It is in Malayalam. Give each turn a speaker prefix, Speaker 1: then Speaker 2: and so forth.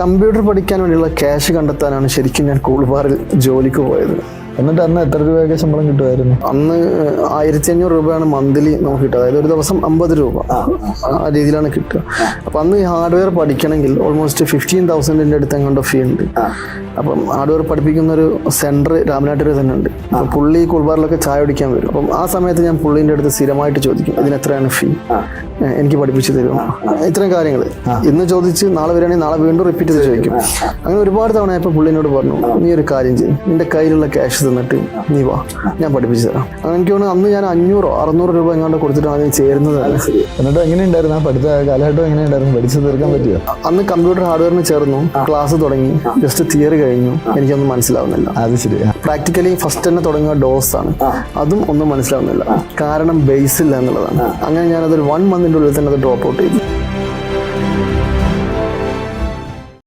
Speaker 1: കമ്പ്യൂട്ടർ പഠിക്കാൻ വേണ്ടിയുള്ള ക്യാഷ് കണ്ടെത്താനാണ് ശരിക്കും ഞാൻ കൂൾബാറിൽ ജോലിക്ക് പോയത്.
Speaker 2: എന്നിട്ട് അന്ന് എത്ര രൂപയൊക്കെ ശമ്പളം കിട്ടുമായിരുന്നു?
Speaker 1: അന്ന് ആയിരത്തി അഞ്ഞൂറ് രൂപയാണ് മന്ത്ലി നമുക്ക് കിട്ടുക. അതായത് ഒരു ദിവസം അമ്പത് രൂപ ആ രീതിയിലാണ് കിട്ടുക. അപ്പൊ അന്ന് ഈ ഹാർഡ്വെയർ പഠിക്കണമെങ്കിൽ ഓൾമോസ്റ്റ് ഫിഫ്റ്റീൻ തൗസൻഡിന്റെ അടുത്ത് എങ്ങാണ്ട് ഫീ ഉണ്ട്. അപ്പം ഹാർഡ്വെയർ പഠിപ്പിക്കുന്ന ഒരു സെന്റർ രാമനാട്ടിൽ തന്നെ ഉണ്ട്. അപ്പൊ പുള്ളി കുൾബാറിലൊക്കെ ചായ കുടിക്കാൻ വരും. അപ്പം ആ സമയത്ത് ഞാൻ പുള്ളിന്റെ അടുത്ത് സ്ഥിരമായിട്ട് ചോദിക്കും ഇതിന് എത്രയാണ് ഫീ എനിക്ക് പഠിപ്പിച്ചു തരും ഇത്രയും കാര്യങ്ങൾ ഇന്ന് ചോദിച്ച് നാളെ വരികയാണെങ്കിൽ നാളെ വീണ്ടും റിപ്പീറ്റ് ചെയ്ത് ചോദിക്കും. അങ്ങനെ ഒരുപാട് തവണ ഇപ്പം പുള്ളിനോട് പറഞ്ഞു നീ ഒരു കാര്യം ചെയ്യും. നിന്റെ കയ്യിലുള്ള ക്യാഷ് തന്നിട്ട് നീ വാ ഞാൻ പഠിപ്പിച്ചു തരാം. അങ്ങനെ എനിക്ക് തോന്നുന്നു അന്ന് ഞാൻ അഞ്ഞൂറോ അറുന്നൂറ് രൂപ എങ്ങാണ്ട് കൊടുത്തിട്ടാണ് അതിന് ചേരുന്നത്.
Speaker 2: എന്നിട്ട് എങ്ങനെ ഉണ്ടായിരുന്നു? ആ പഠിത്ത കാലഘട്ടം എങ്ങനെയുണ്ടായിരുന്നു പഠിച്ചു തീർക്കാൻ പറ്റിയോ?
Speaker 1: അന്ന് കമ്പ്യൂട്ടർ ഹാർഡ്വെയറിന് ചേർന്നു ക്ലാസ് തുടങ്ങി ജസ്റ്റ് തിയറി കഴിഞ്ഞു. എനിക്കൊന്നും മനസ്സിലാവുന്നില്ല.
Speaker 2: അത് ശരി.
Speaker 1: പ്രാക്ടിക്കലി ഫസ്റ്റ് തന്നെ തുടങ്ങുക ഡോസ് ആണ്. അതും ഒന്നും മനസ്സിലാവുന്നില്ല. കാരണം ബേസ് ഇല്ല എന്നുള്ളതാണ്. അങ്ങനെ ഞാനതൊരു വൺ മന്തിന്റെ ഉള്ളിൽ തന്നെ അത് ഡ്രോപ്പ് ഔട്ട് ചെയ്തു.